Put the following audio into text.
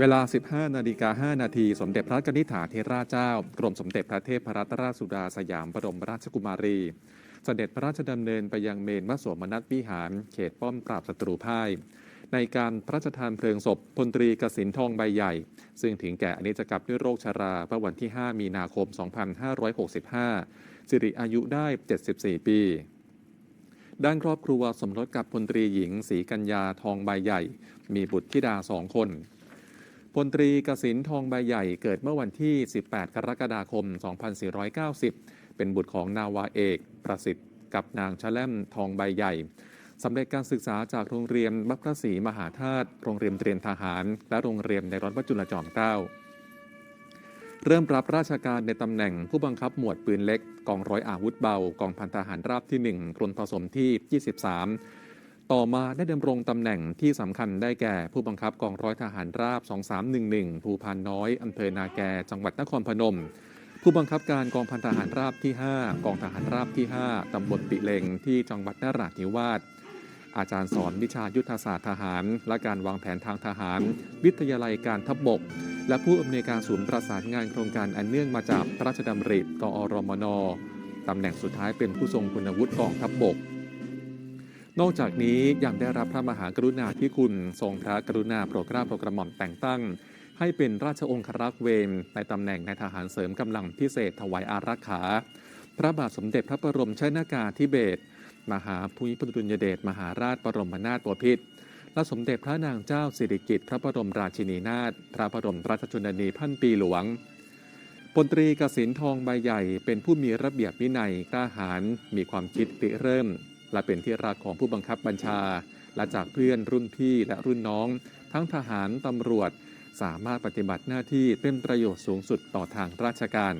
เวลา 15 นาฬิกา 5 นาที สมเด็จพระนิธิถาเทราเจ้า กรมสมเด็จพระเทพรัตนราชสุดาสยามบรมราชกุมารี เสด็จพระราชดำเนินไปยังเมนวสวมนัตวิหาร เขตป้อมปราบศัตรูพ่าย ในการพระราชทานเพลิงศพพลตรีกสินทองใบใหญ่ ซึ่งถึงแก่อนิจกรรมด้วยโรคชราเมื่อวันที่ 5 มีนาคม 2565 สิริอายุได้ 74 ปีด้านครอบครัวสมรสกับพลตรีหญิงศรีกัญญาทองใบใหญ่ มีบุตรธิดาสองคน พลตรีกสินทองใบใหญ่เกิดเมื่อวันที่ 18 กรกฎาคม 2490 เป็นบุตรของนาวาเอกประสิทธิ์กับนางชะแล่มทองใบใหญ่สำเร็จการศึกษาจากโรงเรียนบัพพระศรีมหาธาตุโรงเรียนเตรียมทหาร และโรงเรียนในร้อนพระจุลจอมเกล้าเริ่มรับราชการในตำแหน่งผู้บังคับหมวดปืนเล็ก กองร้อยอาวุธเบา กองพันทหารราบที่ 1 กรมผสมที่ 23 ต่อมาได้ดำรงตำแหน่งที่สำคัญได้แก่ผู้บังคับกองร้อยทหารราบ 2311 ภูพานน้อยอำเภอนาแก จังหวัดนครพนม ผู้บังคับการกองพันทหารราบที่ 5 กองทหารราบที่ 5 ตำบลปิเลงที่จังหวัดนราธิวาส อาจารย์สอนวิชายุทธศาสตร์ทหาร และการวางแผนทางทหาร วิทยาลัยการทัพบกและผู้อำนวยการศูนย์ประสานงานโครงการอันเนื่องมาจากพระราชดำริกอรมนตำแหน่งสุดท้ายเป็นผู้ทรงคุณวุฒิกองทัพบก นอกจากนี้ยังได้รับพระมหากรุณาธิคุณ ทรงพระกรุณาโปรดเกล้าโปรดกระหม่อมแต่งตั้ง ให้เป็นราชองครักษ์เวรในตำแหน่งนายทหารเสริมกำลังพิเศษถวายอารักขา พระบาทสมเด็จพระบรมชนากาธิเบศรมหาภูมิพลอดุลยเดชมหาราชบรมนาถบพิตรและสมเด็จพระนางเจ้าสิริกิติ์พระบรมราชินีนาถพระบรมราชชนนีพันปีหลวงพลตรีกสินทองใบใหญ่เป็นผู้มีระเบียบวินัยกล้าหาญมีความคิดริเริ่ม และเป็นที่รักของผู้บังคับบัญชา และจากเพื่อนรุ่นพี่และรุ่นน้อง ทั้งทหารตำรวจ สามารถปฏิบัติหน้าที่เป็นประโยชน์สูงสุดต่อทางราชการ